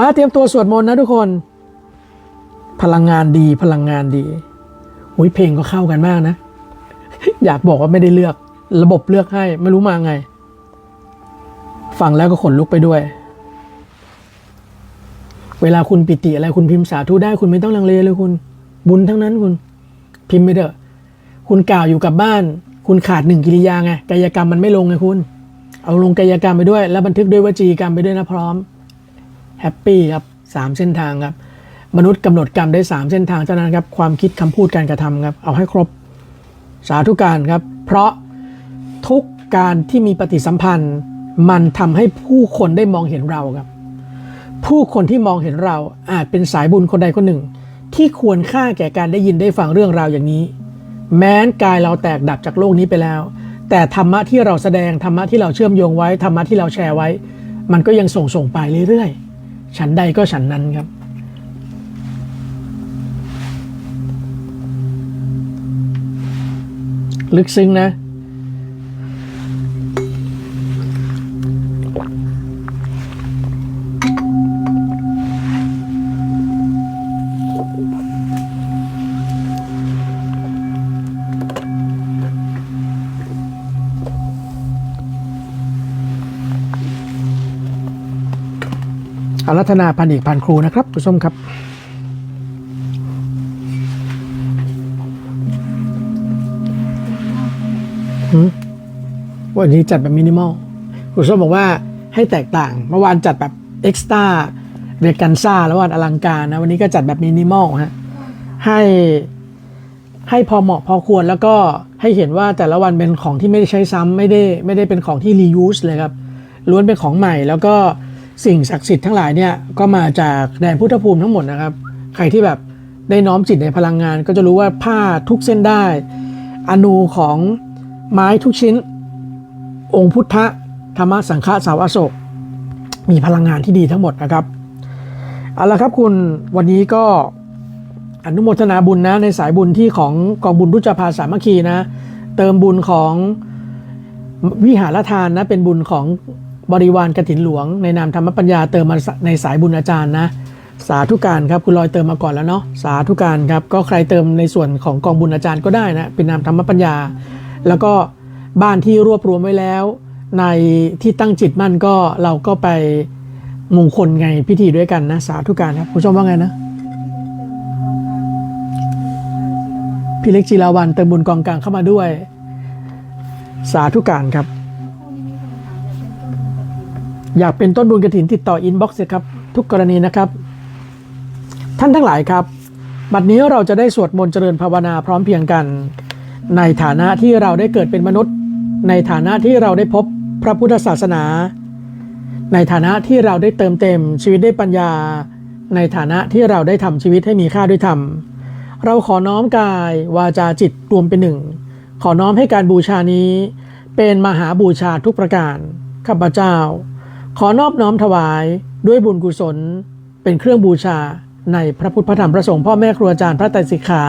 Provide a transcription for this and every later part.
มาเตรียมตัวสวดมนต์นะทุกคน พลังงานดีพลังงานดีอุ้ยเพลงก็เข้ากันมากนะ อยากบอกว่าไม่ได้เลือก ระบบเลือกให้ไม่รู้มาไง ฟังแล้วก็ขนลุกไปด้วย เวลาคุณปิติอะไรคุณพิมพ์สาธุได้คุณไม่ต้องลังเลเลยคุณ บุญทั้งนั้นคุณ พิมพ์ไปเถอะ คุณกล่าวอยู่กับบ้าน คุณขาดหนึ่งกิริยาไงกายกรรมมันไม่ลงไงคุณ เอาลงกายกรรมไปด้วย แล้วบันทึกด้วยวจีกรรมไปด้วยนะพร้อม แฮปปี้ครับสามเส้นทางครับ มนุษย์กำหนดกรรมได้สามเส้นทางเท่านั้นครับ ความคิดคำพูดการกระทำครับ เอาให้ครบสาธุการครับ เพราะทุกการที่มีปฏิสัมพันธ์ มันทำให้ผู้คนได้มองเห็นเราครับ ผู้คนที่มองเห็นเราอาจเป็นสายบุญคนใดคนหนึ่ง ที่ควรค่าแก่การได้ยินได้ฟังเรื่องราวอย่างนี้ แม้นกายเราแตกดับจากโลกนี้ไปแล้ว แต่ธรรมะที่เราแสดงธรรมะที่เราเชื่อมโยงไว้ธรรมะที่เราแชร์ไว้ มันก็ยังส่งส่งไปเรื่อยๆ ฉันใดก็ฉันนั้นครับ ลึกซึ้งนะ อารัธนาพันเอกพันครูนะครับคุณส้มครับวันนี้จัดแบบมินิมอลคุณส้มบอกว่าให้แตกต่าง เมื่อวานจัดแบบเอ็กซ์ต้าเรียกกันซ่าแล้ววันอลังการนะ วันนี้ก็จัดแบบมินิมอลฮะให้ให้พอเหมาะพอควรแล้วก็ให้เห็นว่าแต่ละวันเป็นของที่ไม่ได้ใช้ซ้ำไม่ได้ไม่ได้เป็นของที่รียูสเลยครับ ล้วนเป็นของใหม่แล้วก็ สิ่งศักดิ์สิทธิ์ทั้งหลายเนี่ยก็มาจากแดนพุทธภูมิทั้งหมดนะครับ ใครที่แบบได้น้อมจิตในพลังงาน ก็จะรู้ว่าผ้าทุกเส้นได้ อนูของไม้ทุกชิ้น องค์พุทธธรรมสังฆสาวอโศก มีพลังงานที่ดีทั้งหมดนะครับเอาละครับคุณวันนี้ก็อนุโมทนาบุญนะในสายบุญที่ของกองบุญรุจภาสามัคคีนะ เติมบุญของวิหารทานนะเป็นบุญของ บริวารกฐินหลวง ในนามธรรมปัญญาเติมมาในสายบุญอาจารย์นะ สาธุการครับคุณลอยเติมมาก่อนแล้วเนาะสาธุการครับก็ใครเติมในส่วนของกองบุญอาจารย์ก็ได้นะเป็นนามธรรมปัญญา แล้วก็บ้านที่รวบรวมไว้แล้ว ในที่ตั้งจิตมั่นก็เราก็ไปมงคลไงพิธีด้วยกันนะ สาธุการครับคุณชมว่าไงนะพี่เล็กจีราวันเติมบุญกองกลางเข้ามาด้วย สาธุการครับ อยากเป็นต้นบุญกระถินติดต่ออินบ็อกซ์ครับ ทุกกรณีนะครับ ท่านทั้งหลายครับ บัดนี้เราจะได้สวดมนต์เจริญภาวนาพร้อมเพียงกัน ในฐานะที่เราได้เกิดเป็นมนุษย์ ในฐานะที่เราได้พบพระพุทธศาสนา ในฐานะที่เราได้เติมเต็มชีวิตด้วยปัญญา ในฐานะที่เราได้ทำชีวิตให้มีค่าด้วยธรรมเราขอน้อมกายวาจาจิตรวมเป็นหนึ่ง ขอน้อมให้การบูชานี้ เป็นมหาบูชาทุกประการข้าพเจ้า ขอนอบน้อมถวายด้วยบุญกุศล เป็นเครื่องบูชาในพระพุทธพระธรรมพระสงฆ์พ่อแม่ครูอาจารย์พระไตรสิกขา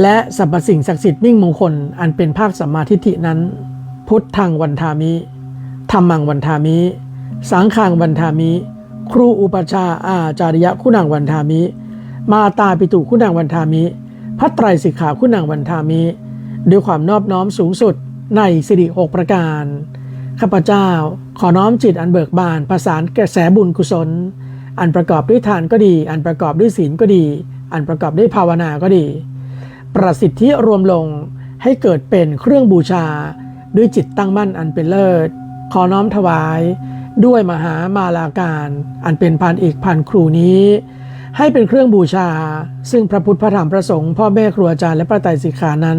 และสรรพสิ่งศักดิ์สิทธิ์มิ่งมงคล อันเป็นภาคสัมมาทิฏฐินั้น พุทธังวันทามิธรรมังวันทามิ สังฆังวันทามิ ครูอุปชาอาจาริยะคุณังวันทามิ มาตาปิตุคุณังวันทามิพัตไตรสิกขาคุณังวันทามิ ด้วยความนอบน้อมสูงสุดในสิริหกประการข้าพเจ้า ขอน้อมจิตอันเบิกบานประสานกระแสบุญกุศล อันประกอบด้วยทานก็ดี อันประกอบด้วยศีลก็ดี อันประกอบด้วยภาวนาก็ดี ประสิทธิรวมลงให้เกิดเป็นเครื่องบูชา ด้วยจิตตั้งมั่นอันเป็นเลิศ ขอน้อมถวาย ด้วยมหามาลาการ อันเป็นพันเอกพันครูนี้ ให้เป็นเครื่องบูชา ซึ่งพระพุทธพระธรรมพระสงฆ์พ่อแม่ครูอาจารย์และพระไตรสิกขานั้น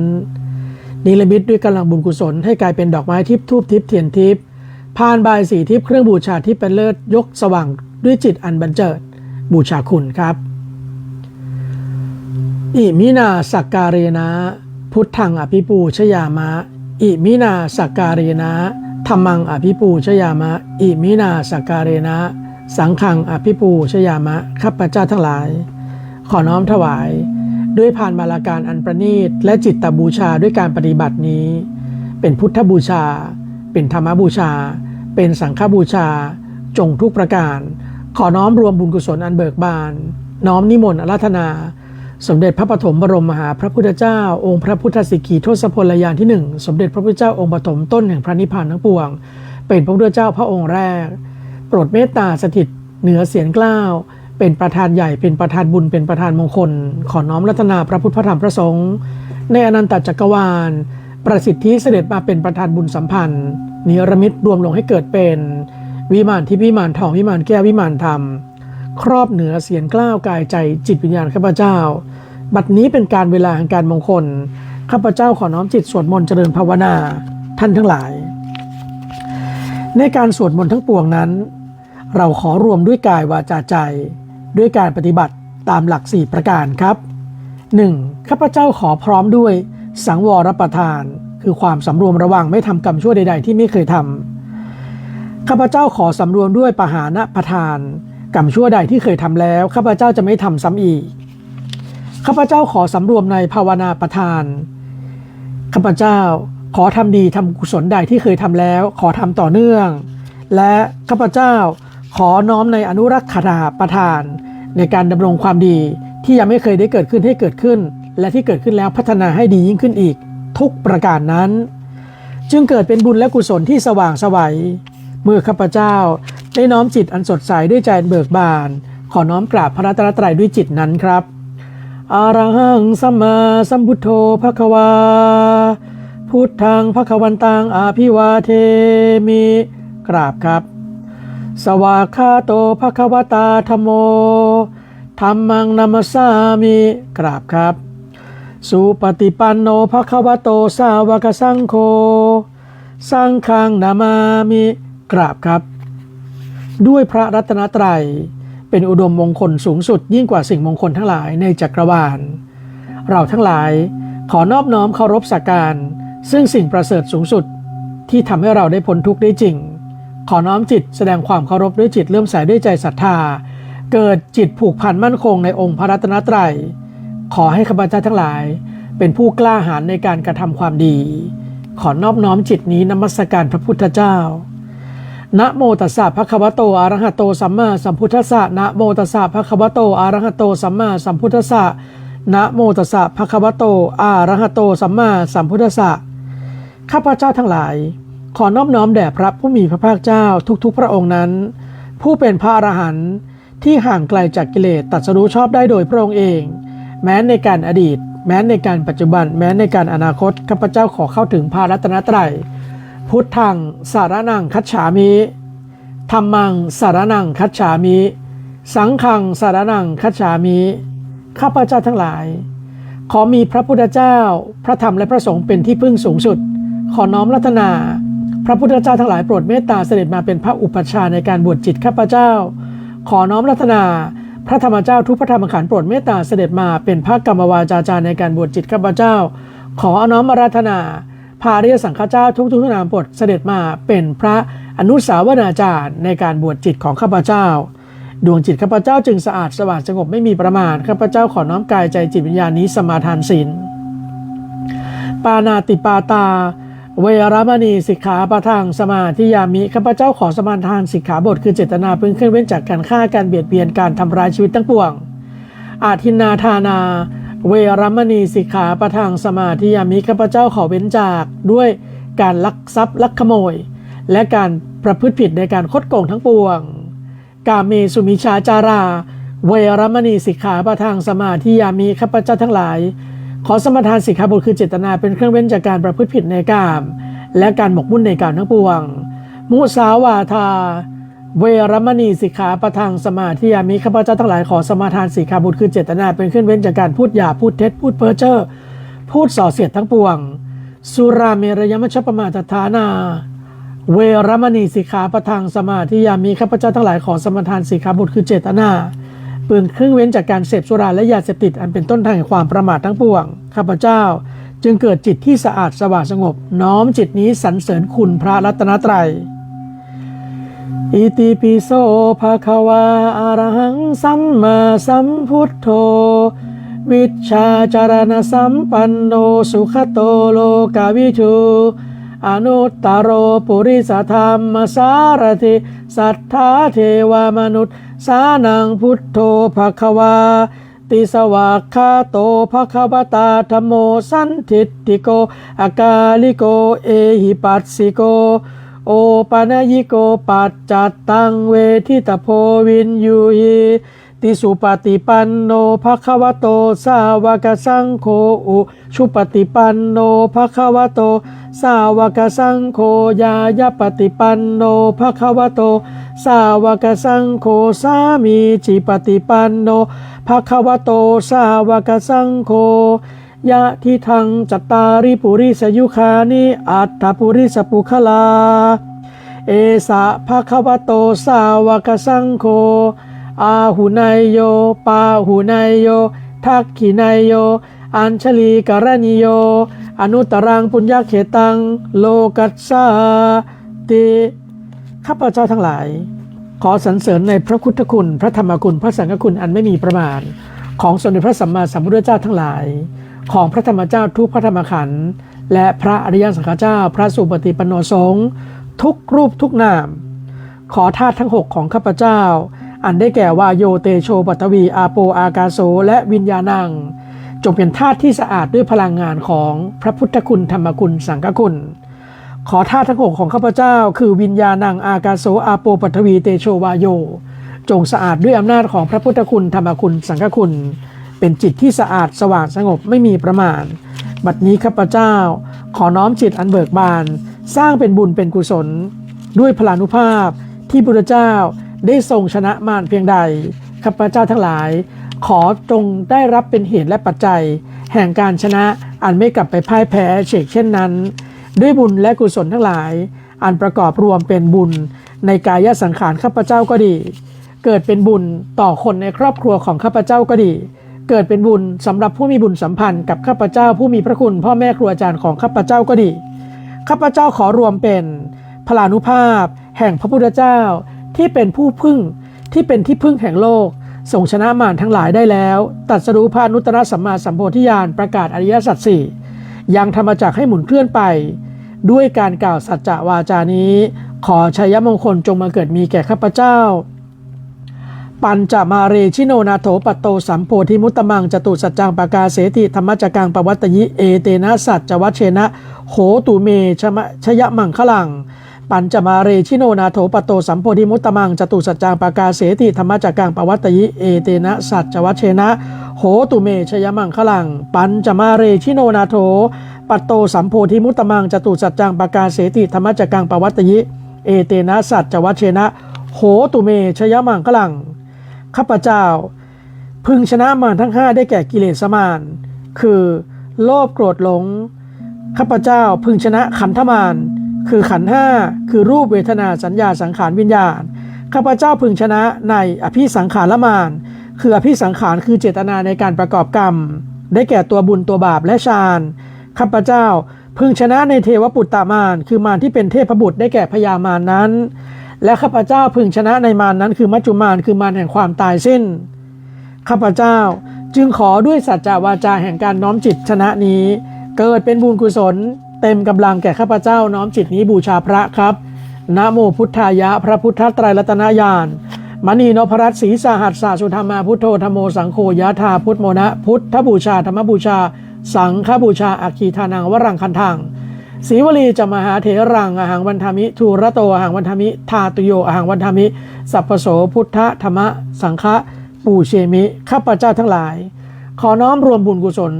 นิรมิตด้วยกำลังบุญกุศลให้กลายเป็นดอกไม้ทิพย์ทูบทิพย์เทียนทิพย์ พานบายสีทิพย์เครื่องบูชาที่เป็นเลิศยกสว่างด้วยจิตอันบันเจิด บูชาคุณครับอิมินาสักการเรนะ พุทธังอภิปูชยามะ อิมินาสักการเรนะธรรมังอภิปูชยามะ อิมินาสักการเรนะ สังฆังอภิปูชยามะข้าพเจ้าทั้งหลาย ขอน้อมถวาย ด้วยผ่านมาลาการอันประณีต และจิตตบูชาด้วยการปฏิบัตินี้ เป็นพุทธบูชา เป็นธรรมบูชา เป็นสังฆบูชาจงทุกประการ ขอน้อมรวมบุญกุศลอันเบิกบาน น้อมนิมนต์อาราธนา สมเด็จพระปฐมบรมมหาพระพุทธเจ้า องค์พระพุทธสิกีทศพลยานที่หนึ่งสมเด็จพระพุทธเจ้าองค์ปฐมต้นแห่งพระนิพพานทั้งปวง เป็นพระพุทธเจ้าพระองค์แรก โปรดเมตตาสถิตเหนือเสียงกล้าวเป็นประธานใหญ่เป็นประธานบุญเป็นประธานมงคล ขอน้อมรัตนาพระพุทธพระธรรมพระสงฆ์ในอนันตจักรวาล ประสิทธิเสด็จมาเป็นประธานบุญสัมพันธ์ นิรมิตรวมลงให้เกิดเป็น วิมานที่วิมานทองวิมานแก้ววิมานธรรม ครอบเหนือเสียงกล้าวกายใจจิตวิญญาณข้าพเจ้า บัดนี้เป็นการเวลาแห่งการมงคลข้าพเจ้าขอน้อมจิตสวดมนต์เจริญภาวนาท่านทั้งหลาย ในการสวดมนต์ทั้งปวงนั้น เราขอรวมด้วยกายวาจาใจ ด้วยการปฏิบัติตามหลัก 4 ประการครับ 1. ข้าพเจ้าขอพร้อมด้วยสังวรประทาน คือความสำรวมระวังไม่ทำกรรมชั่วใด ๆ ที่ไม่เคยทำข้าพเจ้าขอสำรวมด้วยปหานะประทานกรรมชั่วใดที่เคยทำแล้วข้าพเจ้าจะไม่ทำซ้ำอีกข้าพเจ้าขอสำรวมในภาวนาประทานข้าพเจ้าขอทำดีทำกุศลใดที่เคยทำแล้ว ขอทำต่อเนื่อง และข้าพเจ้าขอน้อมในอนุรักษาประทาน ในการดำรงความดีที่ยังไม่เคยได้เกิดขึ้นให้เกิดขึ้น และที่เกิดขึ้นแล้วพัฒนาให้ดียิ่งขึ้นอีก ทุกประการนั้น จึงเกิดเป็นบุญและกุศลที่สว่างสวัย เมื่อข้าพเจ้าได้น้อมจิตอันสดใสด้วยใจอันเบิกบาน ขอน้อมกราบพระรัตนตรัยด้วยจิตนั้นครับอารังสัมมาสัมพุทโธภควา พุทธังภควันตังอาภิวาเทมิกราบครับ สวากขาโตภควตาธรรมโมธรรมังนัมสามิกราบครับ สุปฏิปันโนภควโตสาวกสังโฆสังฆังนามามิกราบครับ ด้วยพระรัตนตรัยเป็นอุดมมงคลสูงสุดยิ่งกว่าสิ่งมงคลทั้งหลายในจักรวาล เราทั้งหลายขอนอบน้อมเคารพสักการ ซึ่งสิ่งประเสริฐสูงสุดที่ทำให้เราได้พ้นทุกข์ได้จริง ขอน้อมจิตแสดงความเคารพด้วยจิตเลื่อมใสด้วยใจศรัทธา เกิดจิตผูกพันมั่นคงในองค์พระรัตนตรัย ขอให้ข้าพเจ้าทั้งหลาย เป็นผู้กล้าหาญในการกระทำความดี ขอนอบน้อมจิตนี้นมัสการพระพุทธเจ้านะโมตัสสะภะคะวะโตอะระหะโตสัมมาสัมพุทธัสสะนะโมตัสสะภะคะวะโตอะระหะโตสัมมาสัมพุทธัสสะนะโมตัสสะภะคะวะโตอะระหะโตสัมมาสัมพุทธัสสะข้าพเจ้าทั้งหลาย ขอนอบน้อมแด่พระผู้มีพระภาคเจ้าทุกๆ พระองค์นั้น ผู้เป็นพระอรหันต์ที่ห่างไกลจากกิเลสตัดสรู้ชอบได้โดยพระองค์เอง แม้ในการอดีต แม้ในการปัจจุบัน แม้ในการอนาคตข้าพเจ้าขอเข้าถึงพระรัตนตรัยพุทธังสารนังคัจฉามิธรรมังสารนังคัจฉามิ สังฆังสารนังคัจฉามิ ข้าพเจ้าทั้งหลาย ขอมีพระพุทธเจ้า พระธรรมและพระสงฆ์เป็นที่พึ่งสูงสุด ขอน้อมรัตนา พระพุทธเจ้าทั้งหลายโปรดเมตตาเสด็จมาเป็นพระอุปัชฌาย์ในการบวชจิตข้าพเจ้า ขอน้อมรัตนา พระธรรมเจ้าทุกพระธรรมขันธ์โปรดเมตตาเสด็จมาเป็นพระกรรมวาจาจารย์ในการบวชจิตข้าพเจ้า ขออน้อมอาราธนาพาเรียสังฆเจ้าทุกทุกนามโปรดเสด็จมาเป็นพระอนุสาวนาจารย์ในการบวชจิตของข้าพเจ้า ดวงจิตข้าพเจ้าจึงสะอาดสว่างสงบไม่มีประมาณข้าพเจ้าขอน้อมกายใจจิตวิญญาณนี้สมาทานศีลปานาติปาตา เวรมณีสิกขาประทังสมาธิยามิข้าพเจ้าขอสมาทานสิกขาบทคือเจตนาพึงขึ้นเว้นจากการฆ่าการเบียดเบียนการทำร้ายชีวิตทั้งปวง อาทินนาทานา เวรมณีสิกขาประทังสมาธิยามิข้าพเจ้าขอเว้นจากด้วยการลักทรัพย์ลักขโมย และการประพฤติผิดในการคดโกงทั้งปวง กาเมสุมิชาจารา เวรมณีสิกขาประทังสมาธิยามิข้าพเจ้าทั้งหลาย ขอสมทานสิกขาบทคือเจตนาเป็นเครื่องเว้นจากการประพฤติผิดในกาม และการหมกมุ่นในกามทั้งปวง มุสาวาทา เวรมณีสิกขาประทังสมาธิยามิข้าพเจ้าทั้งหลายขอสมาทานสิกขาบทคือเจตนาเป็นเครื่องเว้นจากการพูดหยาพูดเท็จพูดเพ้อเจ้อพูดส่อเสียดทั้งปวง สุราเมรยมัชฌปมาทฐานาเวรมณีสิกขาประทังสมาธิยามีข้าพเจ้าทั้งหลายขอสมทานสิกขาบทคือเจตนา ปืนเครื่องเว้นจากการเสพสุราและยาเสพติดอันเป็นต้นทางแห่งความประมาททั้งปวง ข้าพเจ้า จึงเกิดจิตที่สะอาดสว่างสงบ น้อมจิตนี้สรรเสริญคุณพระรัตนตรัยอิติปิโสภะคะวาอะระหังสัมมาสัมพุทโธ วิชชาจารณสัมปันโนสุขโตโลกาวิทู อนุตตโรปุริสธรรมสารถิสัทธาเทวมนุษย์ สานังพุทโธภควา ติสวากขาโตภควตาธรรมโมสันทิติโก อากาลิโกเอหิปัสสิโก โอปนยิโกปัจจัตตังเวทิตโพวินยูหิติสุปฏิปันโนภควโตสาวกสังโฆอุชุปฏิปันโนภควโต สาวกสังโฆยายปฏิปันโนภควโต สาวกสังโฆสามีจิปฏิปันโนภควโต สาวกสังโฆยะทิทังจัตตาริปุริสยุคานิอัตถปุริสปุคลา เอสะภะคะวะโต สาวกสังโฆอาหุนายโย ปาหุนายโย ทักขินายโย อัญชลีกรณิโย อนุตรังปุญญาเขตัง โลกัสสาติข้าพเจ้าทั้งหลาย ขอสรรเสริญในพระพุทธคุณ พระธรรมคุณ พระสังฆคุณอันไม่มีประมาณ ของสมเด็จพระสัมมาสัมพุทธเจ้าทั้งหลาย ของพระธรรมเจ้าทุกพระธรรมขันธ์และพระอริยสังฆเจ้า พระสุปฏิปันโนสงฆ์ทุกรูปทุกนาม ขอธาตุทั้งหกของข้าพเจ้า อันได้แก่วาโยเตโชปัตวีอาโปอากาโสและวิญญาณัง จงเป็นธาตุที่สะอาดด้วยพลังงานของพระพุทธคุณธรรมคุณสังฆคุณ ขอธาตุทั้งหกของข้าพเจ้า คือวิญญาณังอากาโสอาโปปัทวีเตโชวาโย จงสะอาดด้วยอำนาจของพระพุทธคุณธรรมคุณสังฆคุณ เป็นจิตที่สะอาดสว่างสงบไม่มีประมาณ บัดนี้ข้าพเจ้า ขอน้อมจิตอันเบิกบาน สร้างเป็นบุญเป็นกุศล ด้วยพลานุภาพที่พระพุทธเจ้าได้ทรงชนะมารเพียงใดข้าพเจ้าทั้งหลาย ขอจงได้รับเป็นเหตุและปัจจัย แห่งการชนะอันไม่กลับไปพ่ายแพ้เฉกเช่นนั้น ด้วยบุญและกุศลทั้งหลาย อันประกอบรวมเป็นบุญในกายสังขารข้าพเจ้าก็ดี เกิดเป็นบุญต่อคนในครอบครัวของข้าพเจ้าก็ดี เกิดเป็นบุญสำหรับผู้มีบุญสัมพันธ์กับข้าพเจ้าผู้มีพระคุณพ่อแม่ครูอาจารย์ของข้าพเจ้าก็ดีข้าพเจ้าขอรวมเป็นพลานุภาพ แห่งพระพุทธเจ้าที่เป็นผู้พึ่งที่เป็นที่พึ่งแห่งโลก ทรงชนะมารทั้งหลายได้แล้ว ตัดสรู้พานุตตรสัมมาสัมโพธิญาณประกาศอริยสัจสี่ยังธรรมจักรให้หมุนเคลื่อนไป ด้วยการกล่าวสัจจะวาจานี้ ขอชัยมงคลจงมาเกิดมีแก่ข้าพเจ้า ปัญจมาเรชิโนนาโถปัตโตสัมโพธิมุตตมังจตุสัจจังปากาเสติธรรมจักกังปวัตตยิเอเตนะสัจจวัชเชนะ โหตุเมชมะชยมังคลัง ปัญจมาเรชิโนนาโถปัตโตสัมโพธิมุตตมังจตุสัจจังปากาเสติธรรมจักกังปวัตตยิเอเตนะสัจจวัชเชนะ โหตุเมชยมังคลัง ปัญจมาเรชิโนนาโถปัตโตสัมโพธิมุตตมังจตุสัจจังปากาเสติธรรมจักกังปวัตตยิเอเตนะสัจจวัชเชนะ โหตุเมชยมังคลังข้าพเจ้า พึงชนะมารทั้งห้าได้แก่กิเลสมารคือโลภโกรธหลงข้าพเจ้าพึงชนะขันธมาร คือขันห้าคือรูปเวทนาสัญญาสังขารวิญญาณข้าพเจ้าพึงชนะในอภิสังขารมารคืออภิสังขารคือเจตนาในการประกอบกรรม ได้แก่ตัวบุญตัวบาปและฌานข้าพเจ้าพึงชนะในเทวปุตตามารคือมารที่เป็นเทพบุตรได้แก่พญามารนั้น และข้าพเจ้าพึงชนะในมารนั้น คือมัจจุมารคือมารแห่งความตายสิ้นข้าพเจ้าจึงขอด้วยสัจจาวาจาแห่งการน้อมจิตชนะนี้ เกิดเป็นบุญกุศล เต็มกำลังแก่ข้าพเจ้าน้อมจิตนี้บูชาพระครับนะโมพุทธายะ พระพุทธไตรรัตนญาณมณีนพรัตน์ศรีสหัสสาสุธรรมาพุทโธธรรมโมสังโฆยะธาพุทธโมนะ พุทธบูชาธรรมบูชา สังฆบูชาอัคคีทานังวรังคันทังศรีวลีจะมหาเถรังอหังวันธามิทูระโตอหังวันธามิทาตุโยอหังวันธามิ สัพพโสพุทธธรรมสังฆปูเชมิข้าพเจ้าทั้งหลาย ขอน้อมรวมบุญกุศล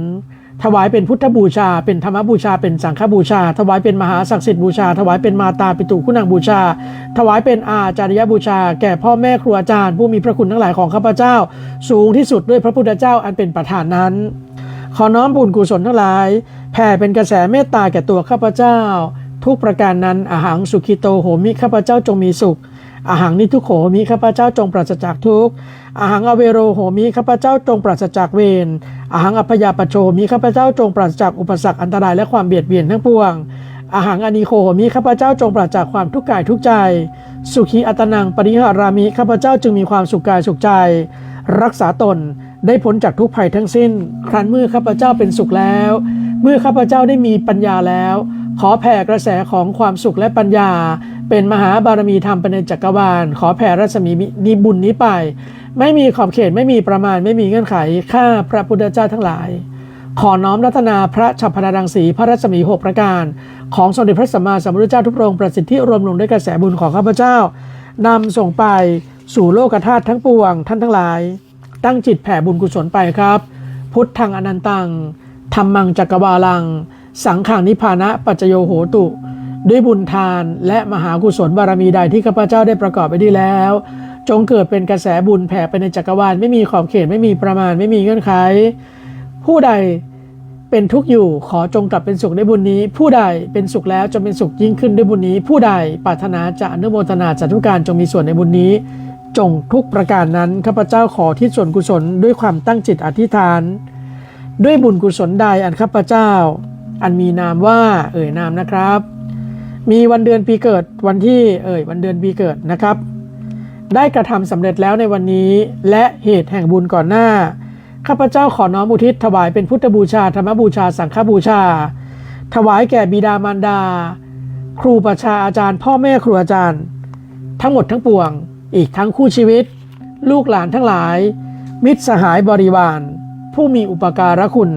ถวายเป็นพุทธบูชา เป็นธรรมบูชา เป็นสังฆบูชา ถวายเป็นมหาศักดิ์สิทธิ์บูชา ถวายเป็นมาตาปิตุคุณังบูชา ถวายเป็นอาจารยบูชา แก่พ่อแม่ครูอาจารย์ ผู้มีพระคุณทั้งหลายของข้าพเจ้า สูงที่สุดด้วยพระพุทธเจ้าอันเป็นประธานนั้น ขอน้อมบุญกุศลทั้งหลาย แผ่เป็นกระแสเมตตาแก่ตัวข้าพเจ้า ทุกประการนั้นอาหังสุขิโตโหมิข้าพเจ้าจงมีสุขอาหังนิทุโขโหมิข้าพเจ้าจงปราศจากทุกข์อาหังอเวโรโหมิข้าพเจ้าจงปราศจากเวร อาหังอัพยาปโชโหมิข้าพเจ้าจงปราศจากอุปสรรคอันตรายและความเบียดเบียนทั้งปวงอาหังอนิโคมิข้าพเจ้าจงปราศจากความทุกข์กายทุกใจ สุขีอัตนังปริหารามิข้าพเจ้าจึงมีความสุขกายสุขใจ รักษาตนได้พ้นจากทุกภัยทั้งสิ้น ครั้นเมื่อข้าพเจ้าเป็นสุขแล้ว เมื่อข้าพเจ้าได้มีปัญญาแล้ว ขอแผ่กระแสของความสุขและปัญญา เป็นมหาบารมีธรรมไปในจักรวาล ขอแผ่รัศมีนิบุญนี้ไป ไม่มีขอบเขตไม่มีประมาณไม่มีเงื่อนไขข้าพระพุทธเจ้าทั้งหลาย ขอน้อมรัตนาพระฉัพพนาดังสีพระรัศมีหกประการ ของสมเด็จพระสัมมาสัมพุทธเจ้าทุกพระองค์ประสิทธิรวมลงด้วยกระแสบุญของข้าพเจ้านำส่งไปสู่โลกธาตุทั้งปวงท่านทั้งหลาย ตั้งจิตแผ่บุญกุศลไปครับ พุทธังอนันตังธรรมังจักรวาลัง สังขังนิพพานะปัจจโยโหตุ ด้วยบุญทานและมหากุศลบารมีใดที่ข้าพเจ้าได้ประกอบไปดีแล้ว จงเกิดเป็นกระแสบุญแผ่ไปในจักรวาลไม่มีขอบเขตไม่มีประมาณไม่มีเงื่อนไข ผู้ใดเป็นทุกข์อยู่ขอจงกลับเป็นสุขในบุญนี้ ผู้ใดเป็นสุขแล้วจงเป็นสุขยิ่งขึ้นด้วยบุญนี้ ผู้ใดปรารถนาจะอนุโมทนาจัตุการจงมีส่วนในบุญนี้ จงทุกประการนั้นข้าพเจ้าขอที่ส่วนกุศลด้วยความตั้งจิตอธิษฐาน ด้วยบุญกุศลใดอันข้าพเจ้า อันมีนามว่า เอ่ยนามนะครับ มีวันเดือนปีเกิดวันที่เอ่ยวันเดือนปีเกิดนะครับ ได้กระทำสำเร็จแล้วในวันนี้ และเหตุแห่งบุญก่อนหน้า ข้าพเจ้าขอน้อมอุทิศถวายเป็นพุทธบูชาธรรมบูชาสังฆบูชา ถวายแก่บิดามารดา ครูประชาอาจารย์ พ่อแม่ครูอาจารย์ ทั้งหมดทั้งปวง อีกทั้งคู่ชีวิต ลูกหลานทั้งหลาย มิตรสหายบริวาร ผู้มีอุปการะคุณ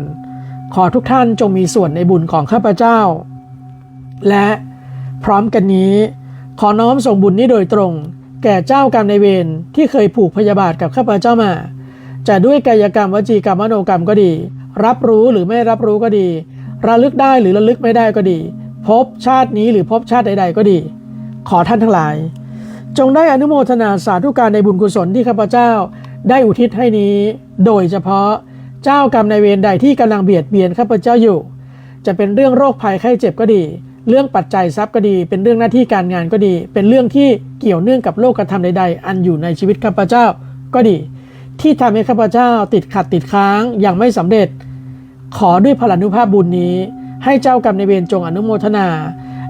ขอทุกท่านจงมีส่วนในบุญของข้าพเจ้า และพร้อมกันนี้ ขอน้อมส่งบุญนี้โดยตรง แก่เจ้ากรรมในเวรที่เคยผูกพยาบาทกับข้าพเจ้ามา จะด้วยกายกรรมวจีกรรมมโนกรรมก็ดี รับรู้หรือไม่รับรู้ก็ดี ระลึกได้หรือระลึกไม่ได้ก็ดี พบชาตินี้หรือพบชาติใด ๆ ก็ดี ขอท่านทั้งหลาย จงได้อนุโมทนาสาธุการในบุญกุศลที่ข้าพเจ้าได้อุทิศให้นี้ โดยเฉพาะเจ้ากรรมในเวรใดที่กำลังเบียดเบียนข้าพเจ้าอยู่ จะเป็นเรื่องโรคภัยไข้เจ็บก็ดี เรื่องปัจจัยทรัพย์ก็ดี เป็นเรื่องหน้าที่การงานก็ดี เป็นเรื่องที่ เกี่ยวเนื่องกับโลกธรรมใด ๆ อันอยู่ในชีวิตข้าพเจ้าก็ดี ที่ทำให้ข้าพเจ้าติดขัดติดค้างยังไม่สำเร็จ ขอด้วยพลานุภาพบุญนี้ ให้เจ้ากรรมในเวรจงอนุโมทนา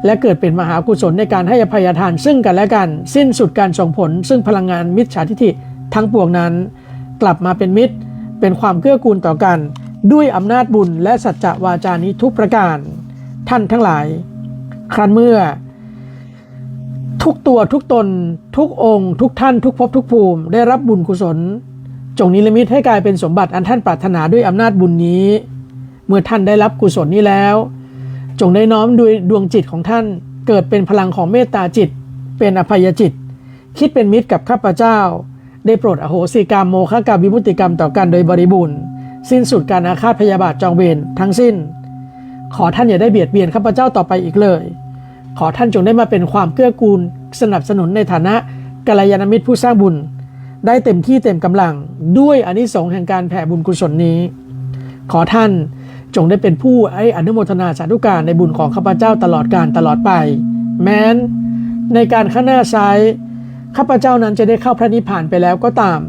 และเกิดเป็นมหากุศลในการให้อภัยทานซึ่งกันและกัน สิ้นสุดการส่งผล ซึ่งพลังงานมิจฉาทิฐิทั้งปวงนั้น กลับมาเป็นมิตร เป็นความเกื้อกูลต่อกัน ด้วยอำนาจบุญและสัจจะวาจานี้ทุกประการ ท่านทั้งหลาย ครั้นเมื่อ ทุกตัวทุกตน ทุกองค์ ทุกท่านทุกภพทุกภูมิ ได้รับบุญกุศล จงนิรมิตให้กลายเป็นสมบัติอันท่านปรารถนาด้วยอำนาจบุญนี้ เมื่อท่านได้รับกุศลนี้แล้ว จงได้น้อมด้วยดวงจิตของท่าน เกิดเป็นพลังของเมตตาจิต เป็นอภัยจิต คิดเป็นมิตรกับข้าพเจ้า ได้โปรดอโหสิกรรมโมฆะกรรมวิมุตติกรรมต่อกันโดยบริบูรณ์สิ้นสุดการอาฆาตพยาบาทจองเวรทั้งสิ้น ขอท่านอย่าได้เบียดเบียนข้าพเจ้าต่อไปอีกเลย ขอท่านจงได้มาเป็นความเกื้อกูล สนับสนุนในฐานะกัลยาณมิตรผู้สร้างบุญ ได้เต็มที่เต็มกำลังด้วยอานิสงส์แห่งการแผ่บุญกุศลนี้ ขอท่านจงได้เป็นผู้ไอ้อนุโมทนาสาธุการในบุญของข้าพเจ้าตลอดการตลอดไป แม้น ในการข้างหน้าซ้ายข้าพเจ้านั้นจะได้เข้าพระนิพพานไปแล้วก็ตาม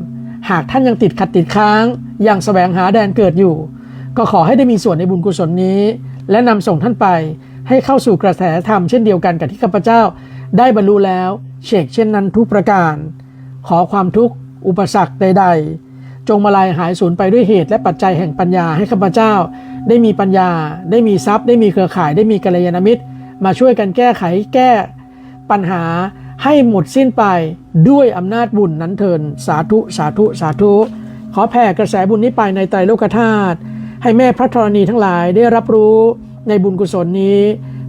หากท่านยังติดขัดติดค้างยังแสวงหาแดนเกิดอยู่ ก็ขอให้ได้มีส่วนในบุญกุศลนี้ และนำส่งท่านไป ให้เข้าสู่กระแสธรรมเช่นเดียวกันกับที่ข้าพเจ้า ได้บรรลุแล้วเชกเช่นนั้นทุกประการ ขอความทุกข์อุปสรรคใด ๆ จงมาลายหายสูญไปด้วยเหตุและปัจจัยแห่งปัญญาให้ข้าพเจ้า ได้มีปัญญา ได้มีทรัพย์ ได้มีเครือข่าย ได้มีกัลยาณมิตร มาช่วยกันแก้ไขแก้ปัญหาให้หมดสิ้นไปด้วยอำนาจบุญนั้นเทินสาธุสาธุสาธุ ขอแผ่กระแสบุญนี้ไปในไตรโลกธาตุให้แม่พระธรณีทั้งหลายได้รับรู้ ในบุญกุศลนี้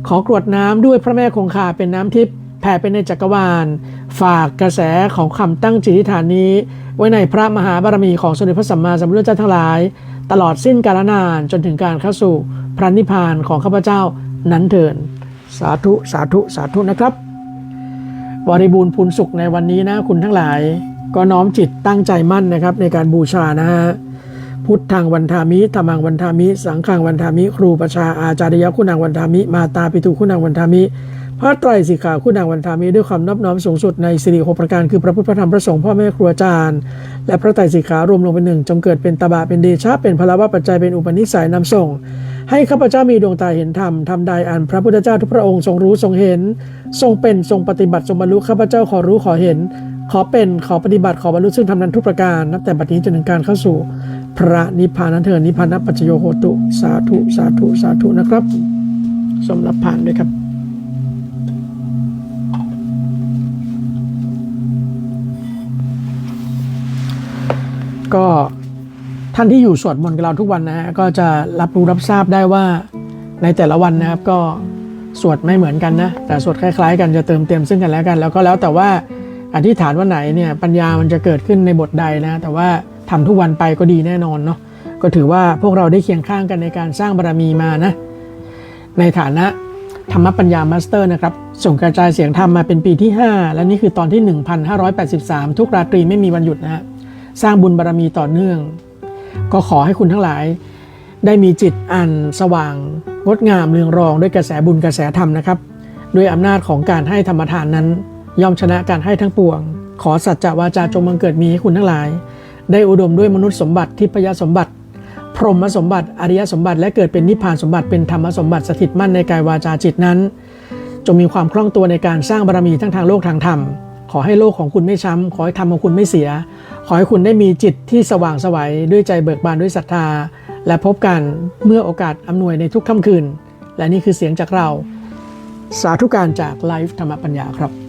ขอกรวดน้ำด้วยพระแม่คงคาเป็นน้ำทิพย์แผ่ไปในจักรวาล ฝากกระแสของคำตั้งจิตอธิษฐานนี้ ไว้ในพระมหาบารมีของสมเด็จพระสัมมาสัมพุทธเจ้าทั้งหลาย ตลอดสิ้นกาลนานจนถึงการเข้าสู่พระนิพพานของข้าพเจ้านั้นเถินสาธุสาธุสาธุนะครับบริบูรณ์พูนสุขในวันนี้นะคุณทั้งหลาย ก็น้อมจิตตั้งใจมั่นนะครับในการบูชานะฮะ พุทธังวันทามิธรรมังวันทามิ สังฆังวันทามิ ครูประชาอาจารยคุณังวันทามิ มาตาปิตุคุณังวันทามิ พระไตรสิกขาคุณังวันทามิ ด้วยความนอบน้อมสูงสุดในสิริหกประการคือพระพุทธพระธรรมพระสงฆ์พ่อแม่ครูอาจารย์ และพระไตรสิกขารวมลงเป็นหนึ่งจงเกิดเป็นตบะเป็นเดชะเป็นพลวะปัจจัยเป็นอุปนิสัยนำส่งให้ข้าพเจ้ามีดวงตาเห็นธรรมทำใดอันพระพุทธเจ้าทุกพระองค์ทรงรู้ทรงเห็น ทรงเป็นทรงปฏิบัติทรงบรรลุข้าพเจ้าขอรู้ขอเห็น ขอเป็นขอปฏิบัติขอบรรลุซึ่งทำนั้นทุกประการนับแต่บัดนี้จนถึงการเข้าสู่ พระนิพพานนั้นเถิดนิพพานัปัจจโยโหตุ สาธุสาธุสาธุนะครับสมรับผ่านด้วยครับก็ท่านที่อยู่สวดมนต์กับเราทุกวันนะฮะก็จะรับรู้รับทราบได้ว่าในแต่ละวันนะครับก็สวดไม่เหมือนกันนะแต่สวดคล้าย ๆ กันจะเติมเต็มซึ่งกันและกัน แล้วก็แล้วแต่ว่า อธิษฐานวันไหนเนี่ยปัญญามันจะเกิดขึ้นในบทใดนะ แต่ว่าทำทุกวันไปก็ดีแน่นอนเนาะก็ถือว่าพวกเราได้เคียงข้างกันในการสร้างบารมีมานะ ในฐานะธรรมปัญญามาสเตอร์นะครับ ส่งกระจายเสียงธรรมมาเป็นปีที่ 5 และนี่คือตอนที่ 1583 ทุกราตรีไม่มีวันหยุดนะฮะสร้างบุญบารมีต่อเนื่อง ก็ขอให้คุณทั้งหลาย ได้มีจิตอันสว่าง งดงามเรืองรองด้วยกระแสบุญกระแสธรรมนะครับ ด้วยอำนาจของการให้ธรรมทานนั้น ย่อมชนะการให้ทั้งปวง ขอสัจจะวาจาจงบังเกิดมีให้คุณทั้งหลาย ได้อุดมด้วยมนุษย์สมบัติทิพยสมบัติ พรหมสมบัติอริยสมบัติและเกิดเป็นนิพพานสมบัติเป็นธรรมสมบัติสถิตมั่นในกายวาจาจิตนั้น จงมีความคล่องตัวในการสร้างบารมีทั้งทางโลกทางธรรม ขอให้โลกของคุณไม่ช้ำขอให้ธรรมของคุณไม่เสีย ขอให้คุณได้มีจิตที่สว่างสวัยด้วยใจเบิกบานด้วยศรัทธา และพบกันเมื่อโอกาสอำนวยในทุกค่ำคืน และนี่คือเสียงจากเรา สาธุการจากไลฟ์ธรรมปัญญาครับ